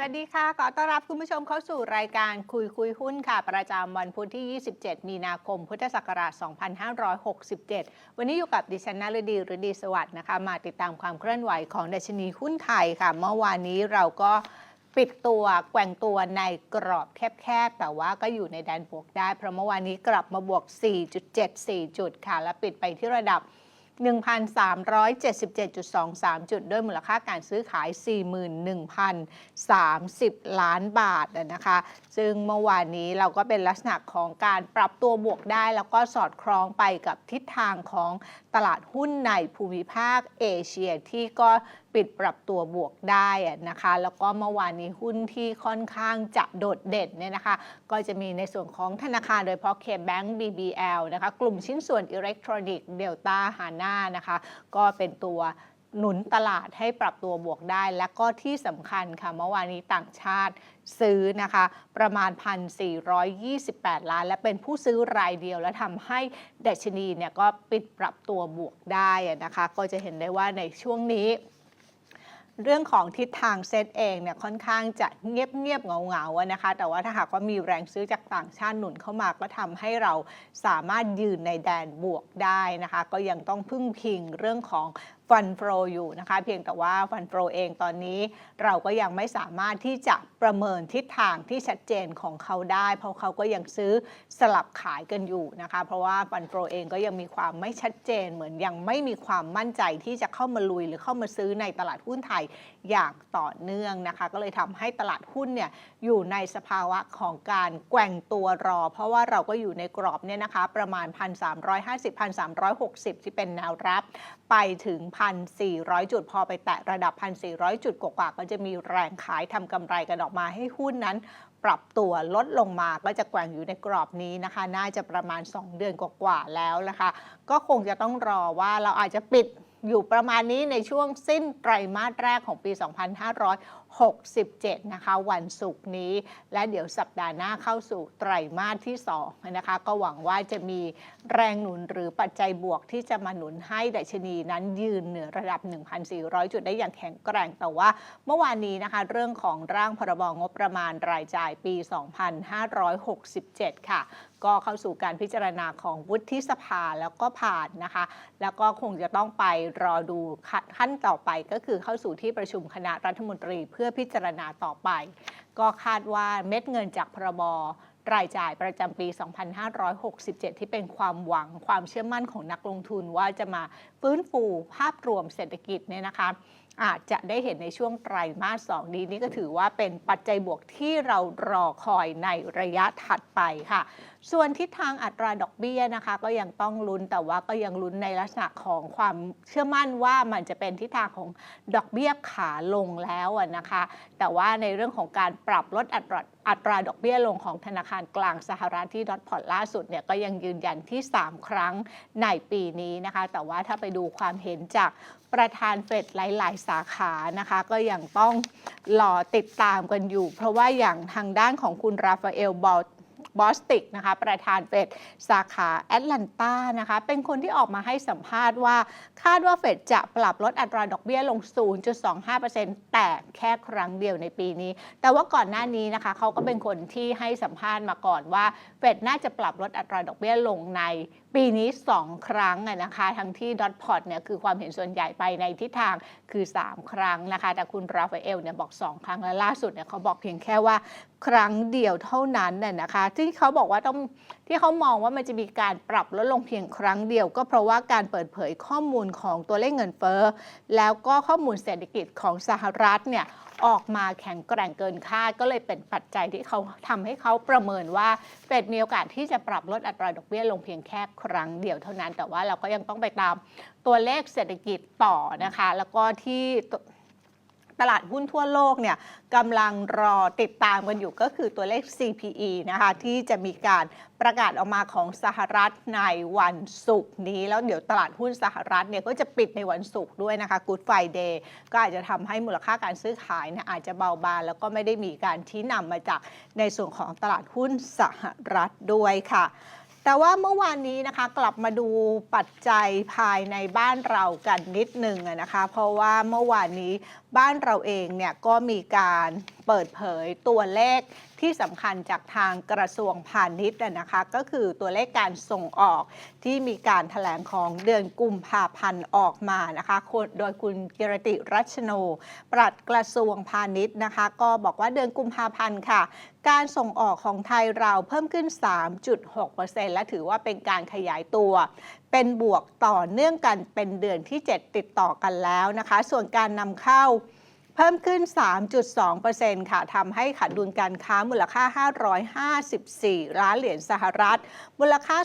สวัสดีค่ะ ขอต้อนรับคุณผู้ชมเข้าสู่รายการคุยคุยหุ้นค่ะ ประจำวันพุธที่ 27 มีนาคม พุทธศักราช 2567 วันนี้อยู่กับดิฉันนาฤดีหรือดีสวัสดิ์นะคะ มาติดตามความเคลื่อนไหวของดัชนีหุ้นไทยค่ะ เมื่อวานนี้เราก็ปิดตัวแกว่งตัวในกรอบแคบๆ แต่ว่าก็อยู่ในแดนบวกได้ เพราะเมื่อวานนี้กลับมาบวก 4.74 จุดค่ะ และปิดไปที่ระดับ 1,377.23 จุด ด้วยมูลค่าการซื้อขาย 41,030 ล้านบาทนะคะ ซึ่งเมื่อวานนี้เราก็เป็นลักษณะของการปรับตัวบวกได้ แล้วก็สอดคล้องไปกับทิศทางของตลาดหุ้นในภูมิภาคเอเชียที่ก็ปิดปรับตัวบวกได้นะคะ แล้วก็เมื่อวานนี้หุ้นที่ค่อนข้างจะโดดเด่นเนี่ยนะคะ ก็จะมีในส่วนของธนาคารโดยเฉพาะ K-Bank BBL นะคะ กลุ่มชิ้นส่วนอิเล็กทรอนิกส์เดลต้าฮาน่านะคะ ก็เป็นตัวหนุนตลาดให้ปรับตัวบวกได้ และก็ที่สำคัญค่ะเมื่อวานนี้ต่างชาติซื้อนะคะ ประมาณ 1,428 ล้าน และเป็นผู้ซื้อรายเดียว และทำให้ดัชนีเนี่ยก็ปิดปรับตัวบวกได้นะคะ ก็จะเห็นได้ว่าในช่วงนี้ เรื่องของทิศทางเซตเองเนี่ยค่อนข้างจะเงียบเงียบเงาเงาๆอะนะคะ แต่ว่าถ้าหากว่ามีแรงซื้อจากต่างชาติหนุนเข้ามาก็ทำให้เราสามารถยืนในแดนบวกได้นะคะ ก็ยังต้องพึ่งพิงเรื่องของ ฟันโฟอยู่นะคะ เพียงแต่ว่าฟันโฟเองตอนนี้เราก็ยังไม่สามารถที่จะประเมินทิศทางที่ชัดเจนของเขาได้ เพราะเขาก็ยังซื้อสลับขายกันอยู่นะคะ เพราะว่าฟันโฟเองก็ยังมีความไม่ชัดเจน เหมือนยังไม่มีความมั่นใจที่จะเข้ามาลุยหรือเข้ามาซื้อในตลาดหุ้นไทยอย่างต่อเนื่องนะคะ ก็เลยทำให้ตลาดหุ้นเนี่ยอยู่ในสภาวะของการแกว่งตัวรอ เพราะว่าเราก็อยู่ในกรอบเนี่ยนะคะประมาณ 1,350-1,360 ที่เป็นแนวรับ ไปถึง 1,400 จุด พอไปแตะระดับ 1,400 จุดกว่าก็จะมีแรงขายทำกำไรกันออกมาให้หุ้นนั้นปรับตัวลดลงมาก็จะแกว่งอยู่ในกรอบนี้นะคะ น่าจะประมาณ 2 เดือนกว่าๆแล้วนะคะ ก็คงจะต้องรอว่าเราอาจจะปิดอยู่ประมาณนี้ในช่วงสิ้นไตรมาสแรกของปี67 นะคะ วันศุกร์นี้ และเดี๋ยวสัปดาห์หน้าเข้าสู่ไตรมาสที่2นะคะ ก็หวังว่าจะมีแรงหนุนหรือปัจจัยบวกที่จะมาหนุนให้ดัชนีนั้นยืนเหนือระดับ 1,400 จุดได้อย่างแข็งแกร่ง แต่ว่าเมื่อวานนี้นะคะ เรื่องของร่างพรบงบประมาณรายจ่ายปี 2567 ค่ะก็เข้าสู่การพิจารณาของวุฒิสภาแล้วก็ผ่านนะคะ แล้วก็คงจะต้องไปรอดูขั้นต่อไปก็คือเข้าสู่ที่ประชุมคณะรัฐมนตรีเพื่อพิจารณาต่อไป ก็คาดว่าเม็ดเงินจากพรบรายจ่ายประจำปี 2567 ที่เป็นความหวังความเชื่อมั่นของนักลงทุนว่าจะมาฟื้นฟูภาพรวมเศรษฐกิจเนี่ยนะคะ อาจจะได้เห็นในช่วงไตรมาส 2 นี้นี่ก็ถือว่าเป็นปัจจัยบวกที่เรารอคอยในระยะถัดไปค่ะ ส่วนทิศทางอัตราดอกเบี้ยนะคะ ก็ยังต้องลุ้นแต่ว่าก็ยังลุ้นในลักษณะของความเชื่อมั่นว่ามันจะเป็นทิศทางของดอกเบี้ยขาลงแล้วนะคะ แต่ว่าในเรื่องของการปรับลดอัตราอัตราดอกเบี้ยลงของธนาคารกลางสหรัฐที่ดอทพอตล่าสุดเนี่ยก็ยังยืนยันที่ 3 ครั้งในปีนี้นะคะ แต่ว่าถ้าไปดูความเห็นจาก ประธานเฟดหลาย ๆ สาขานะคะ ก็ยังต้องรอติดตามกันอยู่ เพราะว่าอย่างทางด้านของคุณราฟาเอลบอลบอสติกนะคะประธานเฟดสาขาแอตแลนตานะคะเป็นคนที่ออกมาให้สัมภาษณ์ว่า คาดว่าเฟดจะปรับลดอัตราดอกเบี้ยลง 0.25%แต่แค่ครั้งเดียวในปีนี้ แต่ว่าก่อนหน้านี้นะคะเขาก็เป็นคนที่ให้สัมภาษณ์มาก่อนว่าเฟดน่าจะปรับลดอัตราดอกเบี้ยลงในปีนี้ 2 ครั้งนะคะ ทั้งที่ดอทพอตเนี่ยคือความเห็นส่วนใหญ่ไปในทิศทางคือ 3 ครั้งนะคะ แต่คุณราฟาเอลเนี่ยบอก 2 ครั้งและล่าสุดเนี่ยเขาบอกเพียงแค่ว่าครั้งเดียวเท่านั้นน่ะนะคะ ที่เขาบอกว่าต้องที่เขามองว่ามันจะมีการปรับลดลงเพียงครั้งเดียว ก็เพราะว่าการเปิดเผยข้อมูลของตัวเลขเงินเฟ้อแล้วก็ข้อมูลเศรษฐกิจของสหรัฐเนี่ย ออกมาแข็งแกร่งเกินคาดก็เลยเป็นปัจจัยที่เขาทำให้เขาประเมินว่าเฟดมีโอกาสที่จะปรับลดอัตราดอกเบี้ยลงเพียงแค่ครั้งเดียวเท่านั้น แต่ว่าเราก็ยังต้องไปตามตัวเลขเศรษฐกิจต่อนะคะ แล้วก็ที่ ตลาดหุ้นทั่วโลกเนี่ยกำลังรอติดตามกันอยู่ก็คือตัวเลข CPE นะคะที่จะมีการประกาศออกมาของสหรัฐในวันศุกร์นี้ แล้วเดี๋ยวตลาดหุ้นสหรัฐเนี่ยก็จะปิดในวันศุกร์ด้วยนะคะ Good Friday ก็อาจจะทำให้มูลค่าการซื้อขายเนี่ยอาจจะเบาบางแล้วก็ไม่ได้มีการชี้นำมาจากในส่วนของตลาดหุ้นสหรัฐด้วยค่ะแต่ว่าเมื่อวานนี้นะคะกลับมาดูปัจจัยภายในบ้านเรากันนิดหนึ่งนะคะ เพราะว่าเมื่อวานนี้บ้านเราเองเนี่ยก็มีการเปิดเผยตัวเลขที่สำคัญจากทางกระทรวงพาณิชย์นะคะ ก็คือตัวเลขการส่งออกที่มีการถแถลงของเดือนกุมภาพันธ์ออกมานะคะโดยคุณกิรติรัชโน ปลัดกระทรวงพาณิชย์นะคะ ก็บอกว่าเดือนกุมภาพันธ์ค่ะ การส่งออกของไทยเราเพิ่มขึ้น 3.6%และถือว่าเป็นการขยายตัวเป็นบวกต่อเนื่องกันเป็นเดือนที่ 7 ติดต่อกันแล้วนะคะ ส่วนการนำเข้าเพิ่มขึ้น 3.2%ค่ะทำให้ขาดดุลการค้ามูลค่า 554 ล้านเหรียญสหรัฐ มูลค่า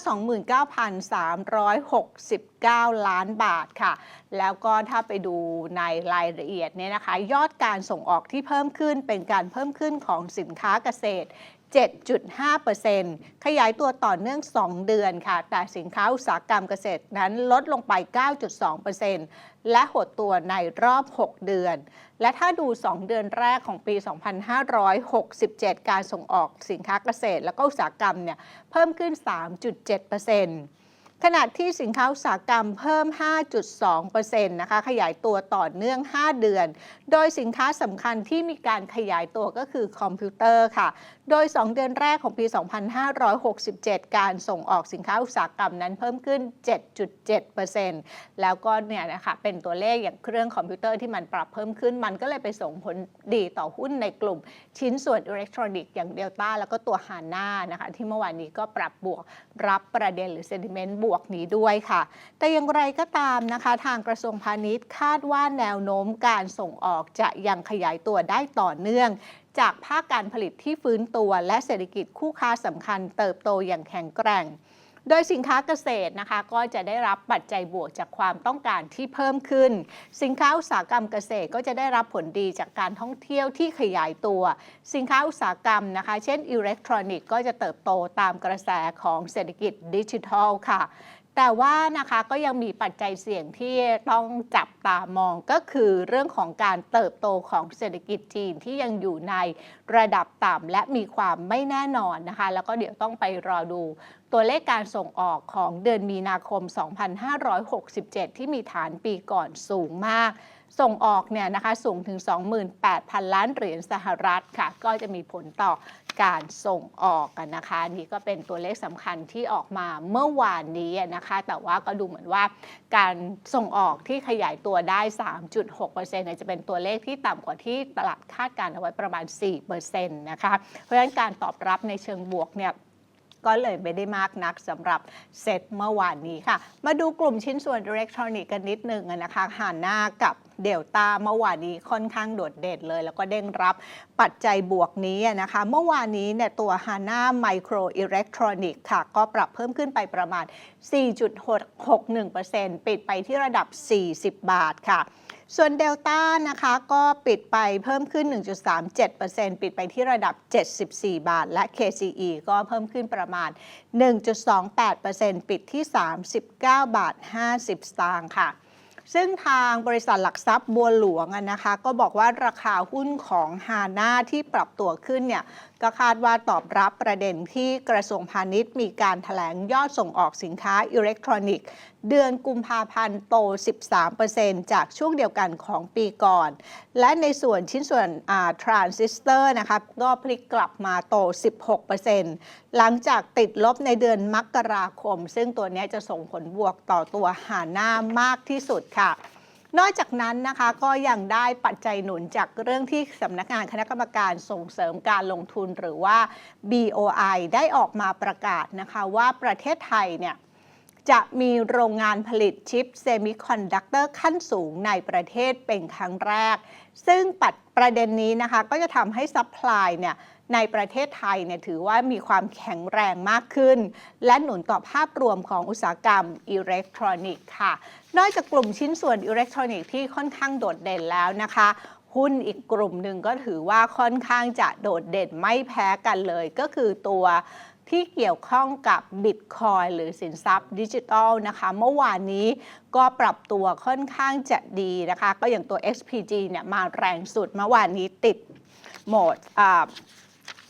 29,369 ล้านบาทค่ะ แล้วก็ถ้าไปดูในรายละเอียดเนี่ยนะคะ ยอดการส่งออกที่เพิ่มขึ้นเป็นการเพิ่มขึ้นของสินค้าเกษตร 7.5%ขยายตัวต่อเนื่อง 2 เดือนค่ะ แต่สินค้าอุตสาหกรรมเกษตรนั้นลดลงไป 9.2%และหดตัวในรอบ 6 เดือน และถ้าดู 2 เดือนแรกของปี 2567 การส่งออกสินค้าเกษตร และก็อุตสาหกรรมเนี่ยเพิ่มขึ้น 3.7% ขณะที่สินค้าอุตสาหกรรมเพิ่ม 5.2%นะคะขยายตัวต่อเนื่อง 5 เดือน โดยสินค้าสำคัญที่มีการขยายตัวก็คือคอมพิวเตอร์ค่ะ โดย 2 เดือนแรกของปี 2567 การส่งออกสินค้าอุตสาหกรรมนั้นเพิ่มขึ้น 7.7%แล้วก็เนี่ยนะคะเป็นตัวเลขอย่างเครื่องคอมพิวเตอร์ที่มันปรับเพิ่มขึ้น มันก็เลยไปส่งผลดีต่อหุ้นในกลุ่ม ชิ้นส่วนอิเล็กทรอนิกส์อย่างเดลต้าแล้วก็ตัวฮาน่านะคะที่เมื่อวานนี้ก็ปรับบวกรับประเด็นหรือเซนติเมนต์บวกนี้ด้วยค่ะ แต่อย่างไรก็ตามนะคะ ทางกระทรวงพาณิชย์คาดว่าแนวโน้มการส่งออกจะยังขยายตัวได้ต่อเนื่องจากภาคการผลิตที่ฟื้นตัวและเศรษฐกิจคู่ค้าสำคัญเติบโตอย่างแข็งแกร่ง โดยสินค้าเกษตรนะคะก็จะได้รับปัจจัยบวกจากความต้องการที่เพิ่มขึ้น สินค้าอุตสาหกรรมเกษตรก็จะได้รับผลดีจากการท่องเที่ยวที่ขยายตัว สินค้าอุตสาหกรรมนะคะ เช่นอิเล็กทรอนิกส์ก็จะเติบโตตามกระแสของเศรษฐกิจดิจิทัลค่ะ แต่ว่านะคะก็ยังมีปัจจัยเสี่ยงที่ต้องจับตามองก็คือเรื่องของการเติบโตของเศรษฐกิจจีนที่ยังอยู่ในระดับต่ำและมีความไม่แน่นอนนะคะ แล้วก็เดี๋ยวต้องไปรอดูตัวเลขการส่งออกของเดือนมีนาคม 2567 ที่มีฐานปีก่อนสูงมาก ส่งออกเนี่ยนะคะสูงถึง 28,000 ล้านเหรียญสหรัฐค่ะ ก็จะมีผลต่อ การส่งออกกันนะคะนี่ก็เป็นตัวเลขสำคัญที่ออกมาเมื่อวานนี้นะคะ แต่ว่าก็ดูเหมือนว่าการส่งออกที่ขยายตัวได้ 3.6%เนี่ยจะเป็นตัวเลขที่ต่ำกว่าที่ตลาดคาดการเอาไว้ประมาณ 4%นะคะ เพราะฉะนั้นการตอบรับในเชิงบวกเนี่ยก็เลยไม่ได้มากนักสำหรับเซตเมื่อวานนี้ค่ะ มาดูกลุ่มชิ้นส่วนอิเล็กทรอนิกส์กันนิดนึงนะคะหาหน้ากับเดลต้าเมื่อวานนี้ค่อนข้างโดดเด่นเลย แล้วก็เด้งรับปัจจัยบวกนี้นะคะ เมื่อวานนี้เนี่ยตัวฮาน่าไมโครอิเล็กทรอนิกส์ค่ะ ก็ปรับเพิ่มขึ้นไปประมาณ 4.61%ปิดไปที่ระดับ 40 บาทค่ะส่วนเดลต้านะคะก็ปิดไปเพิ่มขึ้น 1.37%ปิดไปที่ระดับ 74 บาท และ KCE ก็เพิ่มขึ้นประมาณ 1.28%ปิดที่ 39 บาท 50 สตางค์ค่ะ ซึ่งทางบริษัทหลักทรัพย์บัวหลวงนะคะ ก็บอกว่าราคาหุ้นของฮาน่าที่ปรับตัวขึ้นเนี่ยก็คาดว่าตอบรับประเด็นที่กระทรวงพาณิชย์มีการถแถลงยอดส่งออกสินค้าอิเล็กทรอนิกส์ เดือนกุมภาพันธ์โต 13%จากช่วงเดียวกันของปีก่อน และในส่วนชิ้นส่วนทรานซิสเตอร์นะคะก็พลิกกลับมาโต 16%หลังจากติดลบในเดือนมกราคม ซึ่งตัวนี้จะส่งผลบวกต่อตัวหาหน้ามากที่สุดค่ะนอกจากนั้นนะคะก็ยังได้ปัจจัยหนุนจากเรื่องที่สำนักงานคณะกรรมการส่งเสริมการลงทุนหรือว่า BOI ได้ออกมาประกาศนะคะว่าประเทศไทยเนี่ย จะมีโรงงานผลิตชิปเซมิคอนดักเตอร์ขั้นสูงในประเทศเป็นครั้งแรก ซึ่งปัดประเด็นนี้นะคะก็จะทำให้ซัพพลายเนี่ยในประเทศไทยเนี่ยถือว่ามีความแข็งแรงมากขึ้น และหนุนต่อภาพรวมของอุตสาหกรรมอิเล็กทรอนิกส์ค่ะ นอกจากกลุ่มชิ้นส่วนอิเล็กทรอนิกส์ที่ค่อนข้างโดดเด่นแล้วนะคะหุ้นอีกกลุ่มหนึ่งก็ถือว่าค่อนข้างจะโดดเด่นไม่แพ้กันเลย ก็คือตัว ที่เกี่ยวข้องกับบิตคอยหรือสินทรัพย์ดิจิทัลนะคะเมื่อวานนี้ก็ปรับตัวค่อนข้างจะดีนะคะ ก็อย่างตัว XPG เนี่ยมาแรงสุดเมื่อวานนี้ติดโหมด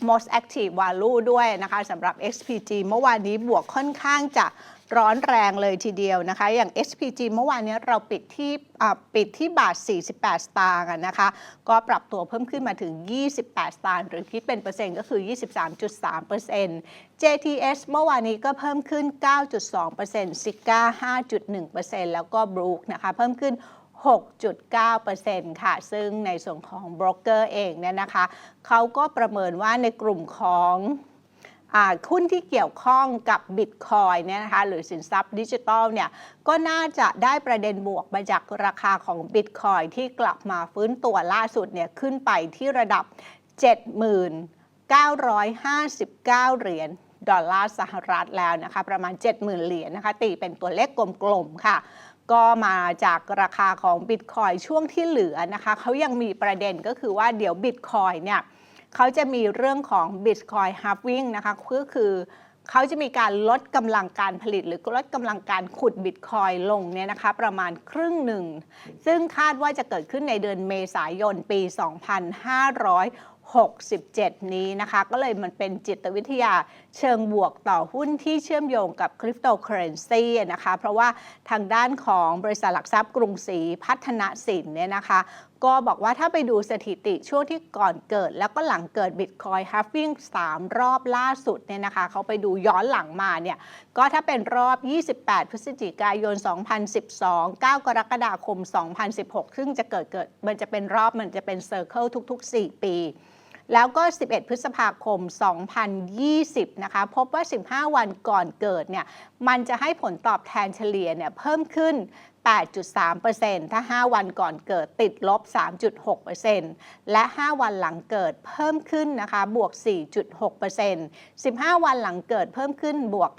most active value ด้วยนะคะสำหรับ XPG เมื่อวานนี้บวกค่อนข้างจะ ร้อนแรงเลยทีเดียวนะคะ อย่าง SPG เมื่อวานนี้เราปิดที่ปิดที่บาท 48 สตางค์นะคะ ก็ปรับตัวเพิ่มขึ้นมาถึง 28 สตางค์หรือคิดเป็นเปอร์เซ็นต์ก็คือ 23.3% JTS เมื่อวานนี้ก็เพิ่มขึ้น 9.2% s i g a 5.1%แล้วก็ Brook นะคะ เพิ่มขึ้น6.9%ค่ะ ซึ่งในส่วนของโบรกเกอร์เองเนี่ยนะคะ เขาก็ประเมินว่าในกลุ่มของ หุ้นที่เกี่ยวข้องกับบิตคอยเนี่ยนะคะหรือสินทรัพย์ดิจิทัลเนี่ยก็น่าจะได้ประเด็นบวกมาจากราคาของบิตคอยที่กลับมาฟื้นตัวล่าสุดเนี่ยขึ้นไปที่ระดับ79,959 เหรียญดอลลาร์สหรัฐแล้วนะคะประมาณ 70,000 เหรียญนะคะตีเป็นตัวเลขกลมๆค่ะก็มาจากราคาของบิตคอยช่วงที่เหลือนะคะเขายังมีประเด็นก็คือว่าเดี๋ยวบิตคอยเนี่ย เขาจะมีเรื่องของ Bitcoin halving นะคะก็คือเขาจะมีการลดกำลังการผลิต หรือลดกำลังการขุดบิตคอยลงเนี่ยนะคะประมาณครึ่งหนึ่ง ซึ่งคาดว่าจะเกิดขึ้นในเดือนเมษายนปี 2567 นี้นะคะ ก็เลยมันเป็นจิตวิทยาเชิงบวกต่อหุ้นที่เชื่อมโยงกับคริปโตเคอเรนซีนะคะ เพราะว่าทางด้านของบริษัทหลักทรัพย์กรุงศรีพัฒนสินเนี่ยนะคะ ก็บอกว่าถ้าไปดูสถิติช่วงที่ก่อนเกิด แล้วก็หลังเกิด Bitcoin halving 3รอบล่าสุดเนี่ยนะคะเขาไปดูย้อนหลังมาเนี่ยก็ถ้าเป็นรอบ 28 พฤศจิกายน 2012 9 กรกฎาคม 2016 ซึ่งจะเกิดเกิดมันจะเป็นรอบมันจะเป็นเซอร์เคิลทุก ๆ 4 ปีแล้วก็ 11 พฤษภาคม 2020 นะคะ พบว่า 15 วันก่อนเกิดเนี่ย มันจะให้ผลตอบแทนเฉลี่ยเนี่ยเพิ่มขึ้น 8.3%ถ้า 5 วันก่อนเกิดติดลบ 3.6%และ 5 วันหลังเกิดเพิ่มขึ้นนะคะ บวก 4.6% 15 วันหลังเกิดเพิ่มขึ้นบวก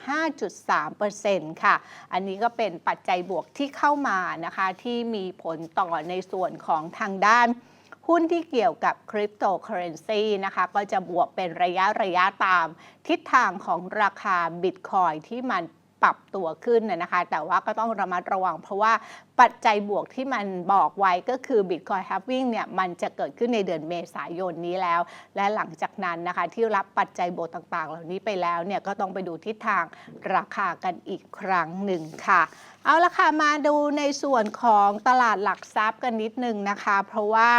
5.3%ค่ะ อันนี้ก็เป็นปัจจัยบวกที่เข้ามานะคะ ที่มีผลต่อในส่วนของทางด้านหุ้นที่เกี่ยวกับคริปโตเคอเรนซีนะคะก็จะบวกเป็นระยะระยะตาม ทิศทางของราคาบิตคอยที่มัน ปรับตัวขึ้นนะนะคะ แต่ว่าก็ต้องระมัดระวัง เพราะว่าปัจจัยบวกที่มันบอกไว้ก็คือ Bitcoin halving เนี่ยมันจะเกิดขึ้นในเดือนเมษายนนี้แล้ว และหลังจากนั้นนะคะที่รับปัจจัยบวกต่างๆ เหล่านี้ไปแล้วเนี่ยก็ต้องไปดูทิศทางราคากันอีกครั้งหนึ่งค่ะ เอาละค่ะมาดูในส่วนของตลาดหลักทรัพย์กันนิดนึงนะคะ เพราะว่า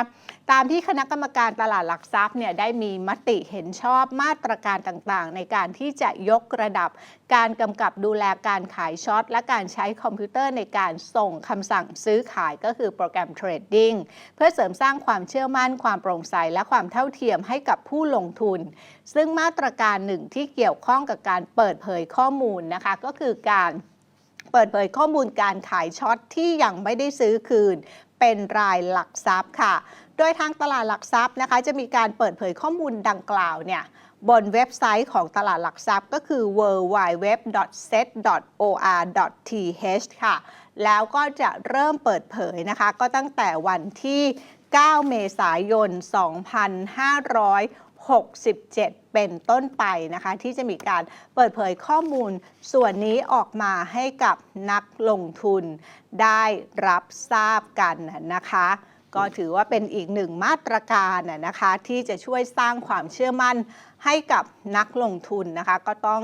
ตามที่คณะกรรมการตลาดหลักทรัพย์เนี่ยได้มีมติเห็นชอบมาตรการต่างๆ ในการที่จะยกระดับการกำกับดูแลการขายช็อต และการใช้คอมพิวเตอร์ในการส่งคำสั่งซื้อขายก็คือโปรแกรมเทรดดิ้งเพื่อเสริมสร้างความเชื่อมั่นความโปร่งใส และความเท่าเทียมให้กับผู้ลงทุน ซึ่งมาตรการหนึ่งที่เกี่ยวข้องกับการเปิดเผยข้อมูลนะคะก็คือการ เปิดเผยข้อมูลการขายช็อตที่ยังไม่ได้ซื้อคืน เป็นรายหลักทรัพย์ค่ะ โดยทางตลาดหลักทรัพย์นะคะ จะมีการเปิดเผยข้อมูลดังกล่าวเนี่ยบนเว็บไซต์ของตลาดหลักทรัพย์ก็คือ www.set.or.th ค่ะ แล้วก็จะเริ่มเปิดเผยนะคะ ก็ตั้งแต่วันที่ 9 เมษายน 2567 เป็นต้นไปนะคะ ที่จะมีการเปิดเผยข้อมูลส่วนนี้ออกมาให้กับนักลงทุนได้รับทราบกันนะคะก็ถือว่าเป็นอีกหนึ่งมาตรการนะคะที่จะช่วยสร้างความเชื่อมั่นให้กับนักลงทุนนะคะ ก็ต้อง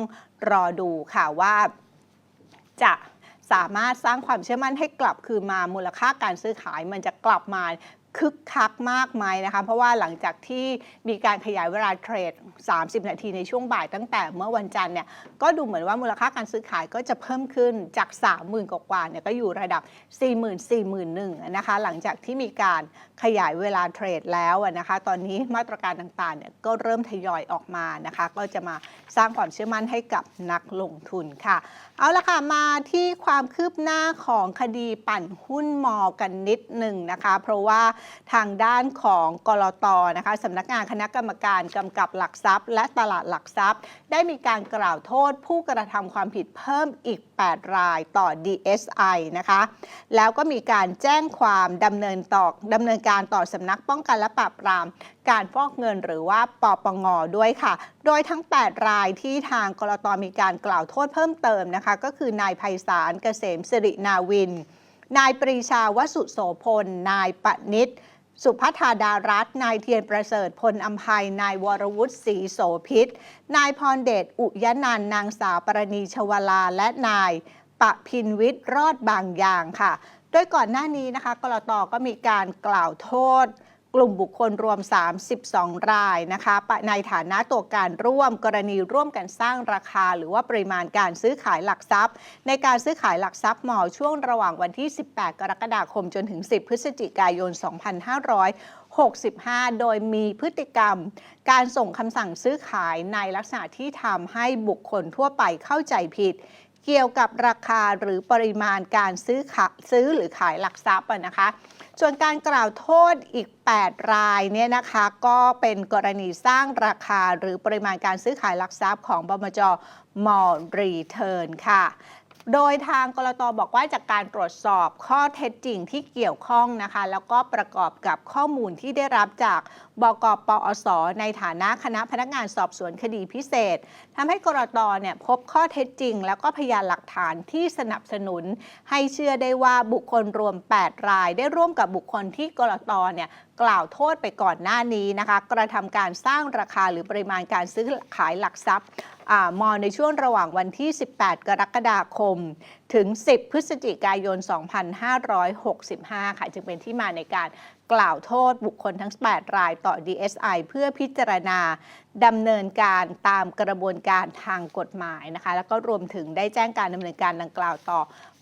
รอดูค่ะว่าจะสามารถสร้างความเชื่อมั่นให้กลับคืนมามูลค่าการซื้อขายมันจะกลับมา คึกคักมากไหมนะคะ เพราะว่าหลังจากที่มีการขยายเวลาเทรด 30 นาทีในช่วงบ่ายตั้งแต่เมื่อวันจันทร์เนี่ยก็ดูเหมือนว่ามูลค่าการซื้อขายก็จะเพิ่มขึ้นจาก 30,000 กว่าเนี่ยก็อยู่ระดับ 40,000 41,000นะคะหลังจากที่มีการขยายเวลาเทรดแล้วนะคะ ตอนนี้มาตรการต่างๆเนี่ยก็เริ่มทยอยออกมานะคะ ก็จะมาสร้างความเชื่อมั่นให้กับนักลงทุนค่ะ เอาละค่ะมาที่ความคืบหน้าของคดีปั่นหุ้นมอกันนิดหนึ่งนะคะ เพราะว่าทางด้านของกรตนะคะสำนักงานคณะกรรมการกำกับหลักทรัพย์ และตลาดหลักทรัพย์ ได้มีการกล่าวโทษผู้กระทำความผิดเพิ่มอีก 8 รายต่อ DSI นะคะแล้วก็มีการแจ้งความดำเนินต่อดำเนินการต่อสำนักป้องกันและปราบปรามการฟอกเงินหรือว่าปปงด้วยค่ะ โดยทั้ง 8 รายที่ทางกรตมีการกล่าวโทษเพิ่มเติมนะคะ ก็คือนายไพศาลเกษมสิรินาวิน นายปรีชาวสุโสพล นายปณิตสุพัฒาดารัตน์นายเทียนประเสริฐพลอัมภัย นายวรวุฒิศรีโสพิษ นายพรเดชอุยนันนางสาวปรณีชวลา และนายปะพินวิทย์รอดบางอย่างค่ะ โดยก่อนหน้านี้นะคะกรตก็มีการกล่าวโทษ กลุ่มบุคคลรวม 32 รายนะคะในฐานะตัวการร่วมกรณีร่วมกันสร้างราคา หรือว่าปริมาณการซื้อขายหลักทรัพย์ ในการซื้อขายหลักทรัพย์หมอช่วงระหว่างวันที่ 18 กรกฎาคมจนถึง 10 พฤศจิกายน 2565 โดยมีพฤติกรรม การส่งคำสั่งซื้อขายในลักษณะที่ทำให้บุคคลทั่วไปเข้าใจผิด เกี่ยวกับราคาหรือปริมาณการซื้อขายซื้อหรือขายหลักทรัพย์นะคะ ส่วนการกล่าวโทษอีก 8 รายเนี่ยนะคะก็เป็นกรณีสร้างราคาหรือปริมาณการซื้อขายหลักทรัพย์ของบมจมอรีเทิร์นค่ะ โดยทางกรตบอกว่าจากการตรวจสอบข้อเท็จจริงที่เกี่ยวข้องนะคะ แล้วก็ประกอบกับข้อมูลที่ได้รับจากบกปอส ในฐานะคณะพนักงานสอบสวนคดีพิเศษทำให้กรตเนี่ยพบข้อเท็จจริง แล้วก็พยานหลักฐานที่สนับสนุน ให้เชื่อได้ว่าบุคคลรวม 8 ราย ได้ร่วมกับบุคคลที่กรตเนี่ยกล่าวโทษไปก่อนหน้านี้นะคะ กระทำการสร้างราคาหรือปริมาณการซื้อขายหลักทรัพย์ มอในช่วงระหว่างวันที่ 18 กรกฎาคม ถึง 10 พฤศจิกายน 2565 ค่ะ จึงเป็นที่มาในการกล่าวโทษบุคคลทั้ง 8 รายต่อ DSI เพื่อพิจารณาดำเนินการตามกระบวนการทางกฎหมายนะคะ แล้วก็รวมถึงได้แจ้งการดำเนินการดังกล่าวต่อ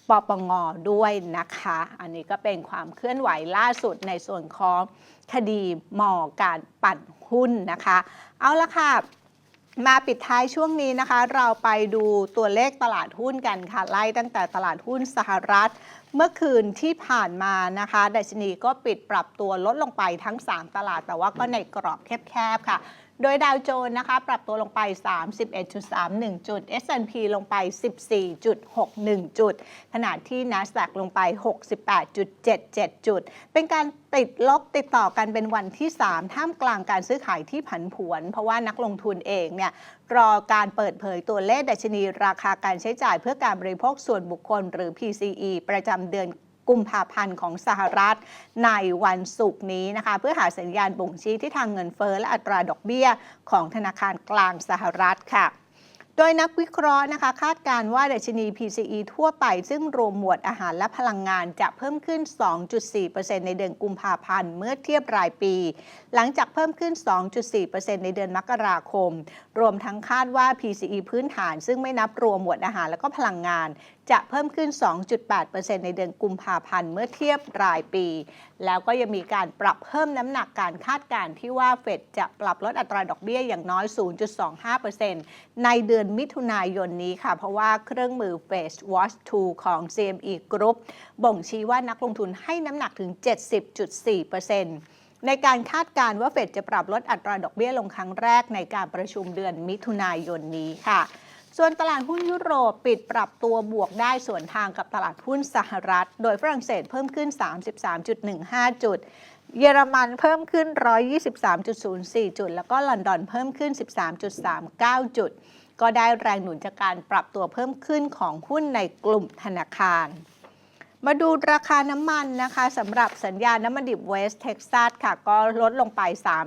ปปงด้วยนะคะ อันนี้ก็เป็นความเคลื่อนไหวล่าสุดในส่วนของคดีหมอการปั่นหุ้นนะคะ เอาละค่ะ มาปิดท้ายช่วงนี้นะคะ เราไปดูตัวเลขตลาดหุ้นกันค่ะ ไล่ตั้งแต่ตลาดหุ้นสหรัฐ เมื่อคืนที่ผ่านมานะคะดัชนีก็ปิดปรับตัวลดลงไปทั้ง 3 ตลาดแต่ว่าก็ในกรอบแคบๆค่ะ โดยดาวโจนส์นะคะ ปรับตัวลงไป 31.31 จุด S&P ลงไป 14.61 จุด ขณะที่ NASDAQ ลงไป 68.77 จุด เป็นการติดลบติดต่อกันเป็นวันที่ 3 ท่ามกลางการซื้อขายที่ผันผวน เพราะว่านักลงทุนเองเนี่ยรอการเปิดเผยตัวเลขดัชนีราคาการใช้จ่ายเพื่อการบริโภคส่วนบุคคลหรือ PCE ประจำเดือน กุมภาพันธ์ของสหรัฐในวันศุกร์นี้นะคะเพื่อหาสัญญาณบ่งชี้ที่ทางเงินเฟ้อและอัตราดอกเบี้ยของธนาคารกลางสหรัฐค่ะโดยนักวิเคราะห์นะคะคาดการณ์ว่าดัชนี PCE ทั่วไป ซึ่งรวมหมวดอาหารและพลังงานจะเพิ่มขึ้น 2.4%ในเดือนกุมภาพันธ์เมื่อเทียบรายปี หลังจากเพิ่มขึ้น 2.4%ในเดือนมกราคม รวมทั้งคาดว่า PCE พื้นฐานซึ่งไม่นับรวมหมวดอาหารและก็พลังงาน จะเพิ่มขึ้น 2.8%ในเดือนกุมภาพันธ์เมื่อเทียบรายปี แล้วก็ยังมีการปรับเพิ่มน้ำหนักการคาดการณ์ที่ว่าเฟดจะปรับลดอัตราดอกเบี้ยอย่างน้อย 0.25%ในเดือนมิถุนายนนี้ค่ะ เพราะว่าเครื่องมือ Fed Watch 2 ของ CME Group บ่งชี้ว่านักลงทุนให้น้ำหนักถึง 70.4%ในการคาดการณ์ว่าเฟดจะปรับลดอัตราดอกเบี้ยลงครั้งแรกในการประชุมเดือนมิถุนายนนี้ค่ะ ส่วนตลาดหุ้นยุโรปปิดปรับตัวบวกได้ส่วนทางกับตลาดหุ้นสหรัฐ โดยฝรั่งเศสเพิ่มขึ้น 33.15 จุด เยอรมันเพิ่มขึ้น 123.04 จุด แล้วก็ลอนดอนเพิ่มขึ้น 13.39 จุด ก็ได้แรงหนุนจากการปรับตัวเพิ่มขึ้นของหุ้นในกลุ่มธนาคาร มาดูราคาน้ำมันนะคะสำหรับสัญญาน้ำมันดิบเวสเท็กซัสค่ะ ก็ลดลงไป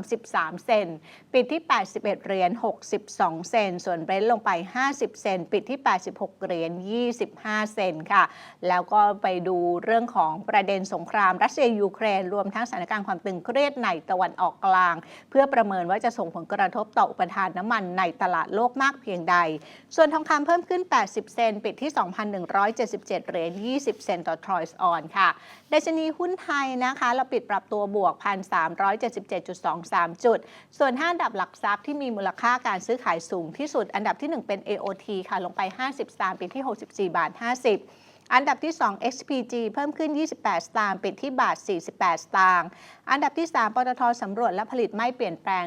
33 เซนปิดที่ 81 เหรียญ 62 เซนส่วนเบรนท์ลงไป 50 เซนปิดที่ 86 เหรียญ 25 เซนค่ะ แล้วก็ไปดูเรื่องของประเด็นสงครามรัสเซียยูเครน รวมทั้งสถานการณ์ความตึงเครียดในตะวันออกกลาง เพื่อประเมินว่าจะส่งผลกระทบต่ออุปทานน้ำมันในตลาดโลกมากเพียงใด ส่วนทองคำเพิ่มขึ้น 80 เซนปิดที่ 2,177 เหรียญ 20 เซนต่อทรอยส์ออนค่ะดัชนีหุ้นไทยนะคะ เราปิดปรับตัวบวก 1,377.23 จุด ส่วน 5 อันดับหลักทรัพย์ที่มีมูลค่าการซื้อขายสูงที่สุดอันดับที่ 1 เป็น AOT ค่ะลงไป 53 ปิดที่ 64 บาท 50 อันดับที่ 2 XPG เพิ่มขึ้น 28 สตางค์ ปิดที่บาท 48 สตางค์ อันดับที่ 3 ปตทสำรวจและผลิตไม่เปลี่ยนแปลง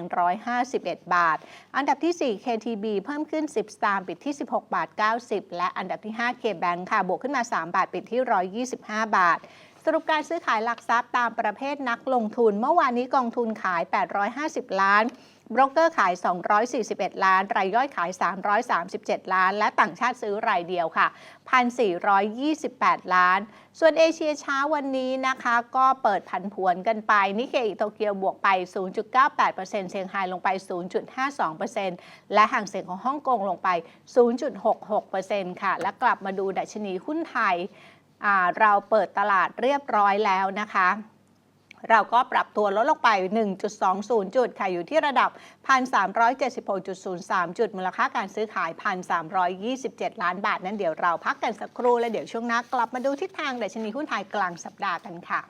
151 บาท อันดับที่ 4 KTB เพิ่มขึ้น 10 สตางค์ ปิดที่ 16 บาท 90 และอันดับที่ 5 KBank ค่ะ บวกขึ้นมา 3 บาท ปิดที่ 125 บาทสรุปการซื้อขายหลักทรัพย์ตามประเภทนักลงทุน เมื่อวานนี้กองทุนขาย 850 ล้าน บรกเกอร์ขาย 241 ล้าน รายย่อยขาย 337 ล้าน และต่างชาติซื้อรายเดียวค่ะ 1,428 ล้าน ส่วนเอเชียเช้าวันนี้นะคะ ก็เปิดผันผวนกันไป นิเคอิโตเกียวบวกไป 0.98%เซี่ยงไฮ้ลงไป 0.52%และห่างเสียงของฮ่องกงลงไป 0.66%ค่ะ และกลับมาดูดัชนีหุ้นไทย เราเปิดตลาดเรียบร้อยแล้วนะคะ เราก็ปรับตัวลดลงไป 1.20 จุด ค่ะอยู่ที่ระดับ 1,376.03 จุด มูลค่าการซื้อขาย 1,327 ล้านบาท นั้นเดี๋ยวเราพักกันสักครู่ แล้วเดี๋ยวช่วงหน้ากลับมาดูทิศทางดัชนีหุ้นไทยกลางสัปดาห์กันค่ะ